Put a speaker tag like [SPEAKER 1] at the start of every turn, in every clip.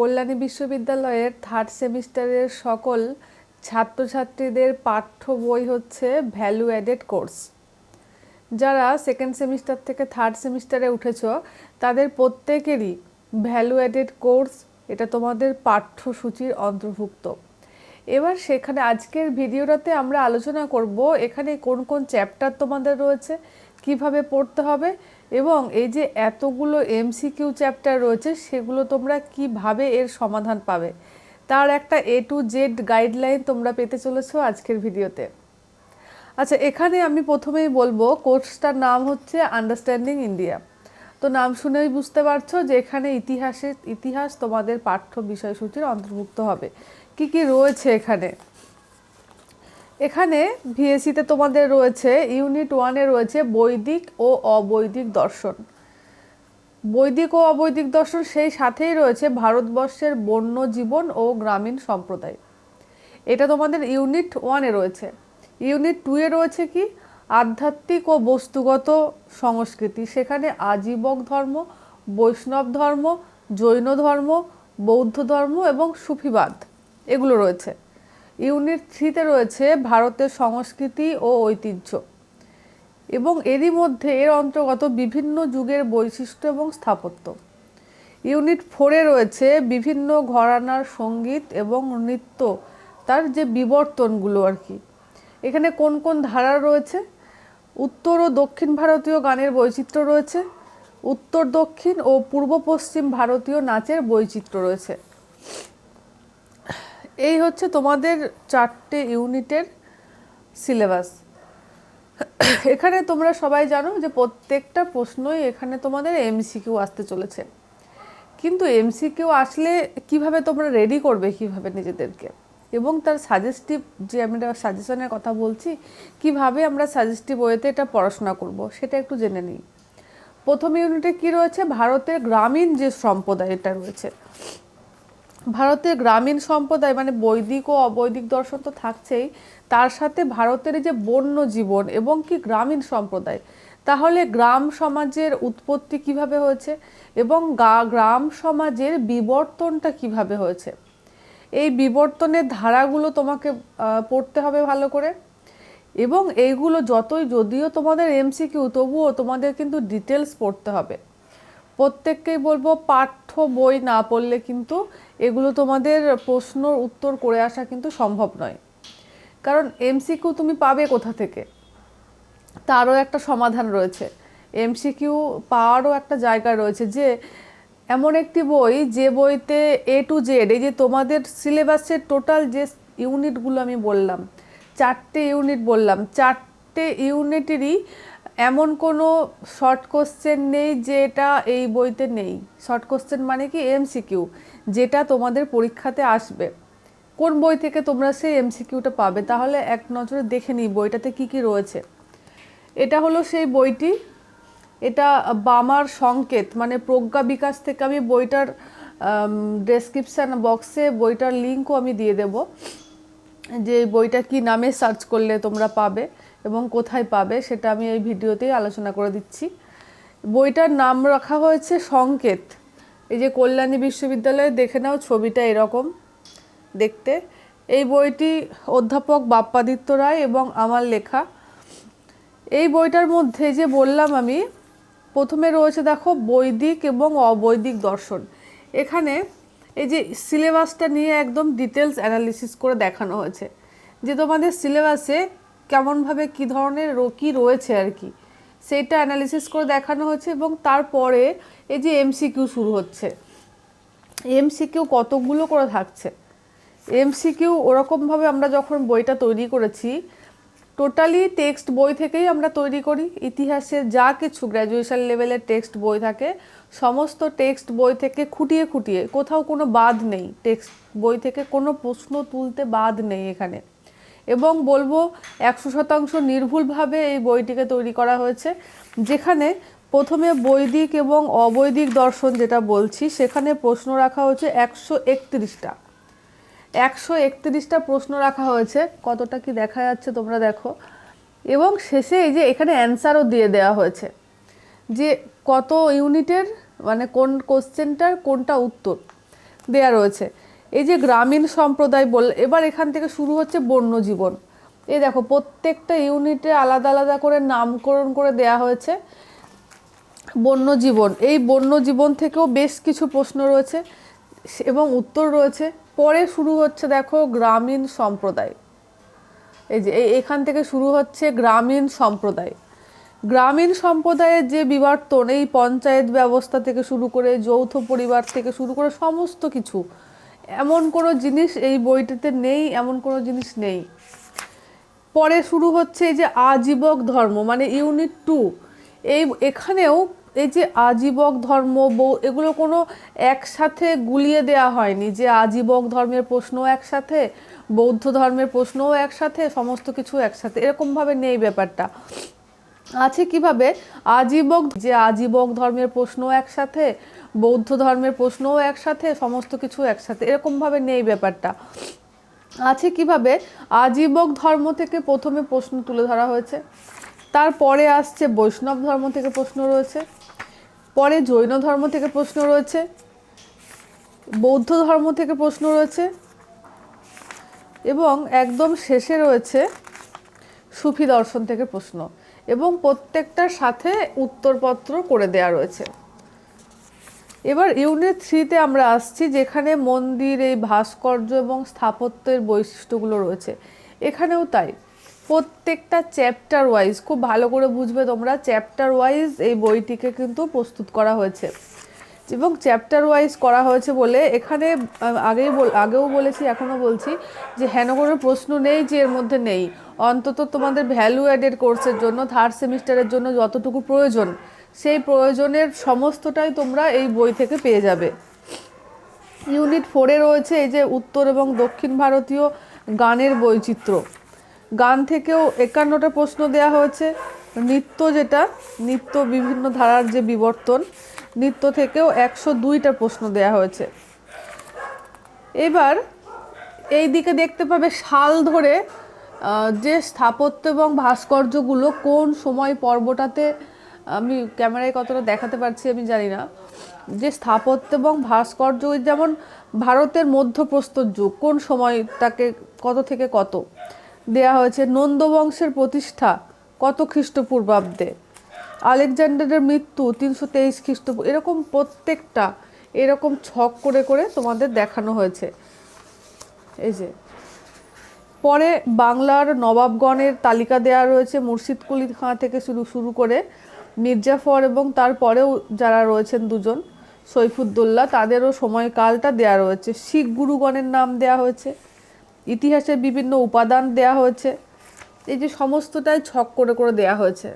[SPEAKER 1] কল্যাণী বিশ্ববিদ্যালয়ের থার্ড সেমিস্টারের সকল ছাত্রছাত্রীদের পাঠ্য বই হচ্ছে ভ্যালু অ্যাডেড কোর্স যারা সেকেন্ড সেমিস্টার থেকে থার্ড সেমিস্টারে উঠেছ, তাদের প্রত্যেকেরই ভ্যালু অ্যাডেড কোর্স এটা তোমাদের পাঠ্যসূচির অন্তর্ভুক্ত। এবার সেখানে আজকের ভিডিওটাতে আমরা আলোচনা করব এখানে কোন কোন চ্যাপ্টার তোমাদের রয়েছে, কীভাবে পড়তে হবে এবং এই যে এতগুলো এমসিকিউ চ্যাপ্টার রয়েছে, সেগুলো তোমরা কীভাবে এর সমাধান পাবে? তার একটা এ টু জেড গাইডলাইন তোমরা পেতে চলেছো আজকের ভিডিওতে। আচ্ছা এখানে আমি প্রথমেই বলব, কোর্সটার নাম হচ্ছে আন্ডারস্ট্যান্ডিং ইন্ডিয়া তো নাম শুনেই বুঝতে পারছ যে এখানে ইতিহাসের, ইতিহাস তোমাদের পাঠ্য বিষয়সূচির অন্তর্ভুক্ত হবে। কি কি রয়েছে এখানে? এখানে ভিএসিতে তোমাদের রয়েছে ইউনিট ওয়ানে রয়েছে বৈদিক ও অবৈদিক দর্শন। বৈদিক ও অবৈদিক দর্শন সেই সাথেই রয়েছে ভারতবর্ষের বন্য জীবন ও গ্রামীণ সম্প্রদায়। এটা তোমাদের ইউনিট ওয়ানে রয়েছে। ইউনিট টুয়ে রয়েছে কি? আধ্যাত্মিক ও বস্তুগত সংস্কৃতি। সেখানে আজীবক ধর্ম, বৈষ্ণব ধর্ম, জৈন ধর্ম, বৌদ্ধ ধর্ম এবং সুফিবাদ এগুলো রয়েছে। ইউনিট থ্রিতে রয়েছে ভারতের সংস্কৃতি ও ঐতিহ্য। এবং এরই মধ্যে এর অন্তর্গত বিভিন্ন যুগের বৈশিষ্ট্য এবং স্থাপত্য। ইউনিট ফোরে রয়েছে বিভিন্ন ঘরানার সংগীত এবং নৃত্য, তার যে বিবর্তনগুলো আর কি। এখানে কোন কোন ধারা রয়েছে? উত্তর ও দক্ষিণ ভারতীয় গানের বৈচিত্র্য রয়েছে। উত্তর দক্ষিণ ও পূর্ব পশ্চিম ভারতীয় নাচের বৈচিত্র্য রয়েছে। এই হচ্ছে তোমাদের চারটে ইউনিটের সিলেবাস। এখানে তোমরা সবাই জানো যে প্রত্যেকটা প্রশ্নই এখানে তোমাদের এমসিকিউ আসতে চলেছে। কিন্তু এমসিকিউ আসলে কীভাবে তোমরা রেডি করবে কীভাবে নিজেদেরকে? এবং তার সাজেস্টিভ যে আমরা সাজেশনের কথা বলছি, কীভাবে আমরা সাজেস্টিভ ওয়েতে এটা পড়াশোনা করব, সেটা একটু জেনে নিই। প্রথম ইউনিটে কি রয়েছে? ভারতের গ্রামীণ যে সম্প্রদায় এটা রয়েছে ভারতের গ্রামীণ সম্প্রদায় মানে বৈদিক ও অবৈদিক দর্শন তো থাকছেই, তার সাথে ভারতের যে বন্য জীবন এবং কি গ্রামীণ সম্প্রদায়, তাহলে গ্রাম সমাজের উৎপত্তি কীভাবে হয়েছে এবং গ্রাম সমাজের বিবর্তনটা কীভাবে হয়েছে? এই বিবর্তনের ধারাগুলো তোমাকে পড়তে হবে ভালো করে। এবং এইগুলো যতই, যদিও তোমাদের এমসিকিউ তবুও তোমাদের কিন্তু ডিটেলস পড়তে হবে। প্রত্যেককেই বলব পাঠ্য বই না পড়লে কিন্তু এগুলো তোমাদের প্রশ্নর উত্তর করে আসা কিন্তু সম্ভব নয়। কারণ এমসিকিউ তুমি পাবে কোথা থেকে? তারও একটা সমাধান রয়েছে। এমসিকিউ পাওয়ারও একটা জায়গা রয়েছে যে এমন একটি বই, যে বইতে এ টু জেড এই যে তোমাদের সিলেবাসের টোটাল যে ইউনিটগুলো আমি বললাম, চারটে ইউনিট বললাম, চারটে ইউনিটেরই এমন কোনো শর্ট কোশ্চেন নেই যেটা এই বইতে নেই। শর্ট কোশ্চেন মানে কি? এমসিকিউ যেটা তোমাদের পরীক্ষাতে আসবে। কোন বই থেকে তোমরা সেই এমসিকিউটা পাবে? তাহলে এক নজরে দেখে নিই বইটাতে কি কি রয়েছে। এটা হলো সেই বইটি। এটা বামার সংকেত মানে প্রজ্ঞা বিকাশ থেকে আমি বইটার ডেসক্রিপশান বক্সে বইটার লিঙ্কও আমি দিয়ে দেব। যে বইটা কি নামে সার্চ করলে তোমরা পাবে। এবং কোথায় পাবে সেটা আমি এই ভিডিওতেই আলোচনা করে দিচ্ছি। বইটার নাম রাখা হয়েছে সংকেত। এই যে কল্যাণী বিশ্ববিদ্যালয়ে দেখে নাও ছবিটা এরকম, দেখতে। এই বইটি অধ্যাপক বাপ্পাদিত্য রায় এবং আমার লেখা। এই বইটার মধ্যে যে বললাম আমি, প্রথমে রয়েছে দেখো বৈদিক এবং অবৈদিক দর্শন। এখানে এই যে সিলেবাসটা নিয়ে একদম ডিটেলস অ্যানালিসিস করে দেখানো হয়েছে। যে তোমাদের সিলেবাসে কেমনভাবে কী ধরনের কী রয়েছে আর কি সেইটা অ্যানালিসিস করে দেখানো হয়েছে এবং তারপরে এই যে এমসিকিউ শুরু হচ্ছে। এমসিকিউ কতগুলো করে থাকছে? এমসিকিউ ওরকমভাবে আমরা যখন বইটা তৈরি করেছি টোটালি টেক্সট বই থেকেই আমরা তৈরি করি। ইতিহাসের যা কিছু গ্র্যাজুয়েশন লেভেলের টেক্সট বই থাকে, সমস্ত টেক্সট বই থেকে খুঁটিয়ে খুঁটিয়ে, কোথাও কোনো বাদ নেই টেক্সট বই থেকে, কোনো প্রশ্ন তুলতে বাদ নেই এখানে। এবং বলব একশো শতাংশ নির্ভুলভাবে এই বইটিকে তৈরি করা হয়েছে। যেখানে প্রথমে বৈদিক এবং অবৈদিক দর্শন যেটা বলছি, সেখানে প্রশ্ন রাখা হয়েছে একশো একত্রিশটা। একশো একত্রিশটা প্রশ্ন রাখা হয়েছে, কতটা কি দেখা যাচ্ছে তোমরা দেখো। এবং শেষে এই যে এখানে অ্যান্সারও দিয়ে দেওয়া হয়েছে যে কত ইউনিটের মানে কোন কোশ্চেনটার কোনটা উত্তর দেয়া রয়েছে। এই যে গ্রামীণ সম্প্রদায় বল, এবার এখান থেকে শুরু হচ্ছে বন্য জীবন। এই দেখো, প্রত্যেকটা ইউনিটে আলাদা আলাদা করে নামকরণ করে দেয়া হয়েছে বন্য জীবন। এই বন্য জীবন থেকেও বেশ কিছু প্রশ্ন রয়েছে এবং উত্তর রয়েছে। পরে শুরু হচ্ছে দেখো গ্রামীণ সম্প্রদায়। এই যে এখান থেকে শুরু হচ্ছে গ্রামীণ সম্প্রদায়। গ্রামীণ সম্প্রদায়ের যে বিবর্তন, এই পঞ্চায়েত ব্যবস্থা থেকে শুরু করে, যৌথ পরিবার থেকে শুরু করে সমস্ত কিছু এমন কোনো জিনিস এই বইটিতে নেই, এমন কোনো জিনিস নেই। পরে শুরু হচ্ছে এই যে আজীবক ধর্ম মানে ইউনিট টু। এই এখানেও এই যে আজীবক ধর্ম বৌ এগুলো কোনো একসাথে গুলিয়ে দেওয়া হয়নি যে আজীবক ধর্মের প্রশ্ন একসাথে, বৌদ্ধ ধর্মের প্রশ্নও একসাথে, সমস্ত কিছু একসাথে। এরকমভাবে নেই ব্যাপারটা। আছে কীভাবে? আজীবক, যে আজীবক ধর্মের প্রশ্ন একসাথে বৌদ্ধ ধর্মের প্রশ্নও একসাথে, সমস্ত কিছু একসাথে। এরকমভাবে নেই ব্যাপারটা। আছে কীভাবে? আজীবক ধর্ম থেকে প্রথমে প্রশ্ন তুলে ধরা হয়েছে। তারপরে আসছে বৈষ্ণব ধর্ম থেকে প্রশ্ন রয়েছে। পরে জৈন ধর্ম থেকে প্রশ্ন রয়েছে। বৌদ্ধ ধর্ম থেকে প্রশ্ন রয়েছে। এবং একদম শেষে রয়েছে সুফি দর্শন থেকে প্রশ্ন। এবং প্রত্যেকটার সাথে উত্তরপত্র করে দেয়া রয়েছে। এবার ইউনিট থ্রিতে আমরা আসছি যেখানে মন্দির, এই ভাস্কর্য এবং স্থাপত্যের বৈশিষ্ট্যগুলো রয়েছে। এখানেও তাই। প্রত্যেকটা চ্যাপ্টার ওয়াইজ খুব ভালো করে বুঝবে তোমরা চ্যাপ্টার ওয়াইজ এই বইটিকে কিন্তু প্রস্তুত করা হয়েছে। এবং চ্যাপ্টার ওয়াইজ করা হয়েছে বলে এখানে আগেই আগেও বলেছি, এখনও বলছি যে হেন কোনো প্রশ্ন নেই যে এর মধ্যে নেই। অন্তত তোমাদের ভ্যালু অ্যাডেড কোর্সের জন্য থার্ড সেমিস্টারের জন্য যতটুকু প্রয়োজন সেই প্রয়োজনের সমস্তটাই তোমরা এই বই থেকে পেয়ে যাবে। ইউনিট ফোরে রয়েছে এই যে উত্তর এবং দক্ষিণ ভারতীয় গানের বৈচিত্র্য। গান থেকেও একান্নটা প্রশ্ন দেয়া হয়েছে। নৃত্য যেটা, নৃত্য বিভিন্ন ধারার যে বিবর্তন, নৃত্য থেকেও একশো দুইটা প্রশ্ন দেয়া হয়েছে। এবার এই দিকে দেখতে পাবে সাল ধরে যে স্থাপত্য এবং ভাস্কর্যগুলো কোন সময় পর্বটাতে আমি ক্যামেরায় কতটা দেখাতে পারছি আমি জানি না। যে স্থাপত্য এবং ভাস্কর্য যেমন ভারতের মধ্যপ্রস্তর যুগ, কোন সময় তাকে কত থেকে কত? দেয়া হয়েছে, নন্দ বংশের প্রতিষ্ঠা কত খ্রিস্টপূর্বাব্দে? আলেকজান্ডারের মৃত্যু তিনশো তেইশ খ্রিস্ট এরকম প্রত্যেকটা, এরকম ছক করে করে তোমাদের দেখানো হয়েছে। এই যে। পরে বাংলার নবাবগণের তালিকা দেওয়া রয়েছে মুর্শিদকুলি খাঁ থেকে শুরু শুরু করে মির্জাফর এবং তারপরেও যারা রয়েছেন দুজন সৈফুদ্দৌল্লা তাদেরও সময়কালটা দেয়া রয়েছে। শিখ গুরুগণের নাম দেয়া হয়েছে। ইতিহাসের বিভিন্ন উপাদান দেয়া হয়েছে। এই যে সমস্তটাই ছক করে করে দেয়া হয়েছে।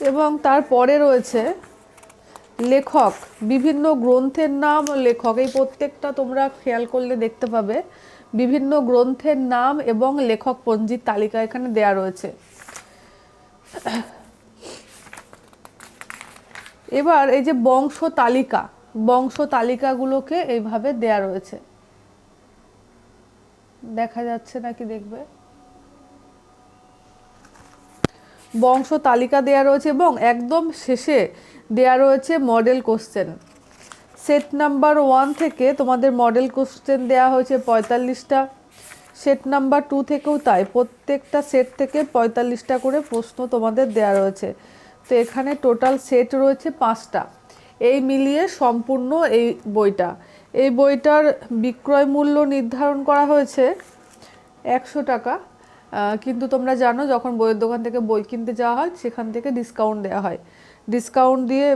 [SPEAKER 1] এবং তারপরে রয়েছে লেখক। বিভিন্ন গ্রন্থের নাম লেখক। এই প্রত্যেকটা তোমরা খেয়াল করলে দেখতে পাবে। বিভিন্ন গ্রন্থের নাম এবং লেখক পঞ্জির তালিকা এখানে দেয়া রয়েছে। এবার এই যে বংশ তালিকা, বংশ তালিকাগুলোকে এইভাবে দেয়া রয়েছে। দেখা যাচ্ছে নাকি দেখবে? বংশ তালিকা দেয়া রয়েছে এবং একদম শেষে দেয়া রয়েছে model question set number one থেকে তোমাদের মডেল কোশ্চেন দেয়া হয়েছে পঁয়তাল্লিশটা। সেট নাম্বার টু থেকেও তাই প্রত্যেকটা সেট থেকে পঁয়তাল্লিশটা করে প্রশ্ন তোমাদের দেয়া রয়েছে। তো এখানে টোটাল সেট রয়েছে পাঁচটা। এই মিলিয়ে সম্পূর্ণ এই বইটা। এই বইটার বিক্রয় মূল্য নির্ধারণ করা হয়েছে একশো টাকা। কিন্তু তোমরা জানো যখন বইয়ের দোকান থেকে বই কিনতে যাওয়া হয়, সেখান থেকে ডিসকাউন্ট দেওয়া হয়। ডিসকাউন্ট দিয়ে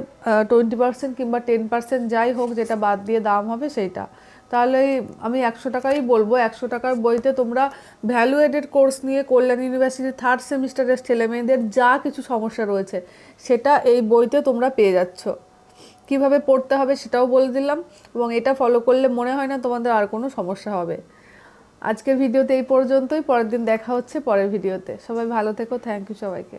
[SPEAKER 1] টোয়েন্টি পার্সেন্ট কিংবা টেন পার্সেন্ট যাই হোক, যেটা বাদ দিয়ে দাম হবে সেইটা। তাহলে আমি একশো টাকাই বলব। একশো টাকার বইতে তোমরা ভ্যালু এডেড কোর্স নিয়ে কল্যাণ ইউনিভার্সিটির থার্ড সেমিস্টারের ছেলেমেয়েদের যা কিছু সমস্যা রয়েছে, সেটা এই বইতে তোমরা পেয়ে যাচ্ছ। কীভাবে পড়তে হবে সেটাও বলে দিলাম এবং এটা ফলো করলে মনে হয় না তোমাদের আর কোনো সমস্যা হবে। আজকের ভিডিওতে এই পর্যন্তই, পরের দিন দেখা হচ্ছে পরের ভিডিওতে সবাই ভালো থেকো থ্যাংক ইউ সবাইকে।